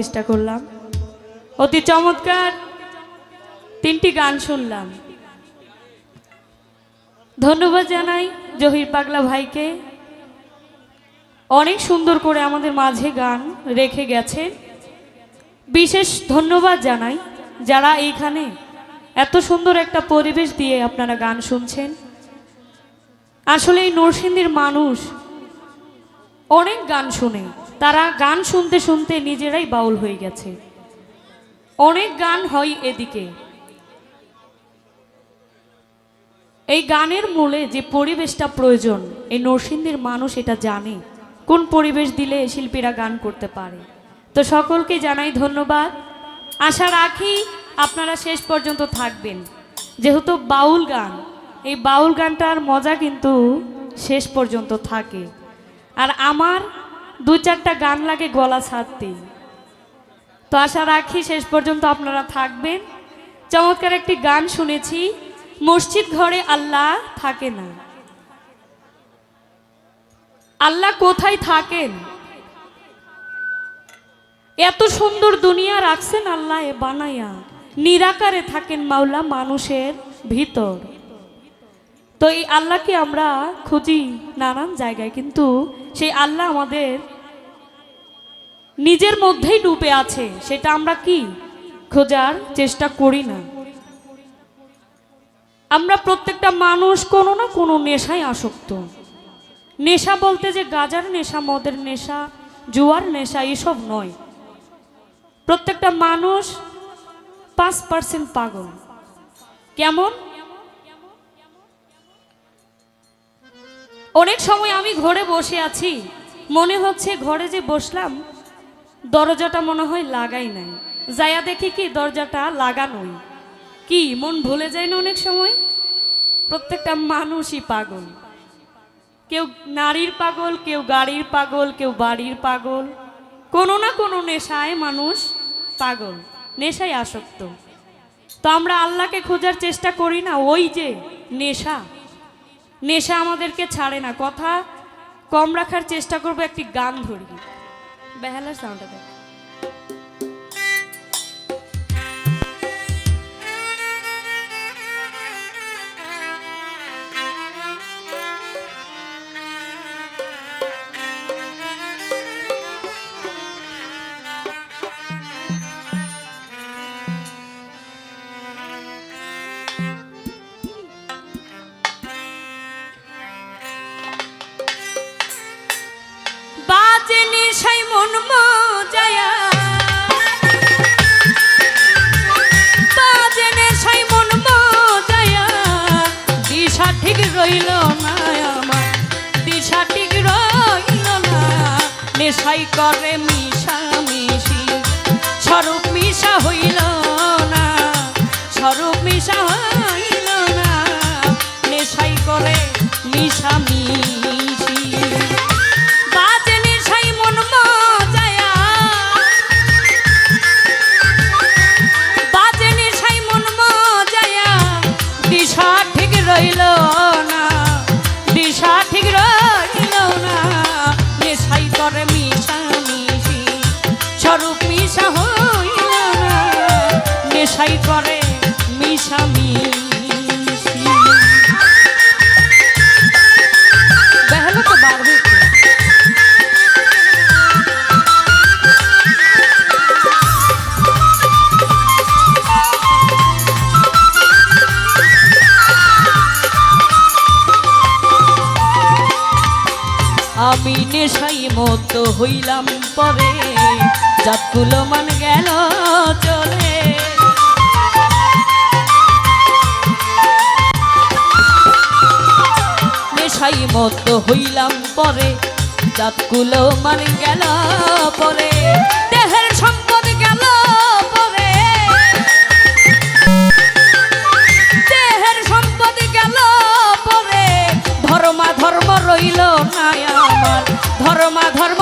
চেষ্টা করলাম। অতি চমৎকার তিনটি গান শুনলাম। ধন্যবাদ জানাই জহির পাগলা ভাইকে। অনেক সুন্দর করে আমাদের মাঝে গান রেখে গেছেন বিশেষ ধন্যবাদ জানাই যারা এইখানে এত সুন্দর একটা পরিবেশ দিয়ে আপনারা গান শুনছেন। আসলে এই নরসিংদীর মানুষ অনেক গান শুনে। তারা গান শুনতে শুনতে নিজেরাই বাউল হয়ে গেছে। অনেক গান হয় এদিকে। এই গানের মূলে যে পরিবেশটা প্রয়োজন, এই নরসিংদীর মানুষ এটা জানে। কোন পরিবেশ দিলে শিল্পীরা গান করতে পারে? তো সকলকে জানাই ধন্যবাদ। আশা রাখি আপনারা শেষ পর্যন্ত থাকবেন। যেহেতু বাউল গান, এই বাউল গানটার মজা কিন্তু শেষ পর্যন্ত থাকে। আর আমার দু চারটা গান লাগে গলা ছাড়তেই। তো আশা রাখি শেষ পর্যন্ত আপনারা থাকবেন। চমৎকার একটি গান শুনেছি, মসজিদ ঘরে আল্লাহ থাকে না। আল্লাহ কোথায় থাকেন? এত সুন্দর দুনিয়া রাখছেন আল্লাহ এ বানাইয়া নিরাকারে থাকেন মাওলা মানুষের ভিতর। তো এই আল্লাহকে আমরা খুঁজি নানান জায়গায়, কিন্তু সেই আল্লাহ আমাদের নিজের মধ্যেই ডুবে আছে, সেটা আমরা কি? খোঁজার চেষ্টা করি না। আমরা প্রত্যেকটা মানুষ কোনো না কোনো নেশায় আসক্ত। নেশা বলতে যে গাজার নেশা, মদের নেশা, জুয়ার নেশা, এসব নয়। প্রত্যেকটা মানুষ পাঁচ পার্সেন্ট পাগল। কেমন? অনেক সময় আমি ঘরে বসে আছি। মনে হচ্ছে ঘরে যে বসলাম, দরজাটা মনে হয় লাগাই নাই। যায়া দেখি কি দরজাটা লাগানোই। কি, মন ভুলে যায় না অনেক সময়? প্রত্যেকটা মানুষই পাগল। কেউ নারীর পাগল, কেউ গাড়ির পাগল, কেউ বাড়ির পাগল। কোনো না কোনো নেশায় মানুষ পাগল, নেশায় আসক্ত। তো আমরা আল্লাহকে খোঁজার চেষ্টা করি না, ওই যে নেশা। নেশা আমাদেরকে ছাড়ে না। কথা কম রাখার চেষ্টা করব, একটি গান ধরি বেহালার সাউন্ডটা দেখ। নেশাই করে মিশা মিশি স্বরূপ মিশা হইল আমি নেশাই মতো হইলাম পরে জাতগুলো মান গেল চলে। নেশাই মতো হইলাম পরে জাতগুলো মান গেল পরে, দেহের সম্পদ গেল রইল না আমার। ধর্মা ধর্ম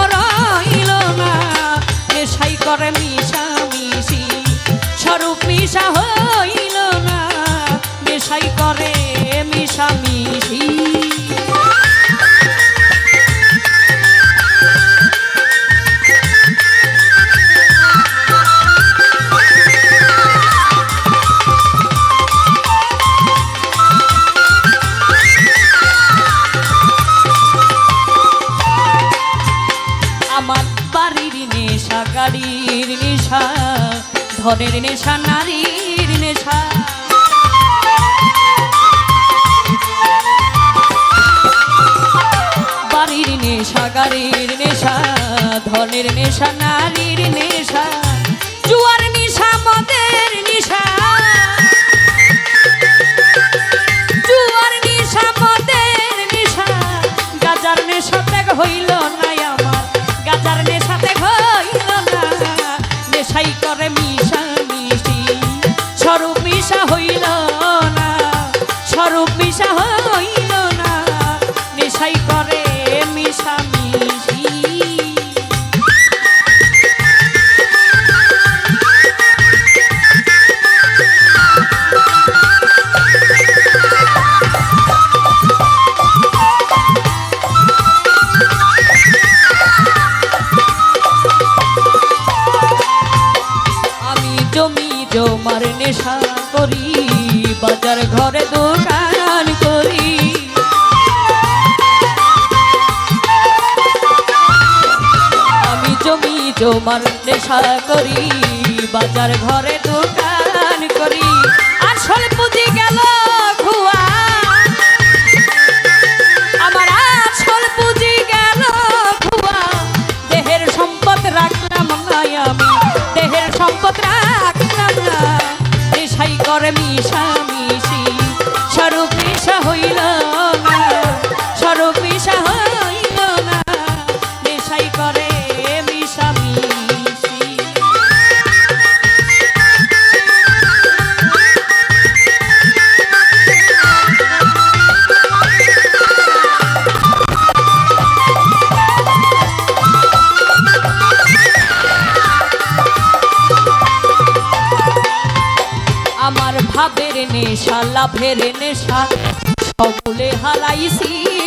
ঘরের নেশা নারীর নেশা। বাড়ির নেশা গাড়ির নেশা ধনের নেশা নারীর নেশা। তোমার নেশা করি। বাজার ঘরে তো নেশা লাভের নেশা সকলে হারাইছি।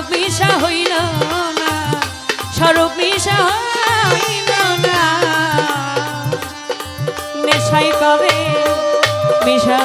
সরব মিশা হইল না সরব মিশা হইল না। মেশাই কবে? মিশা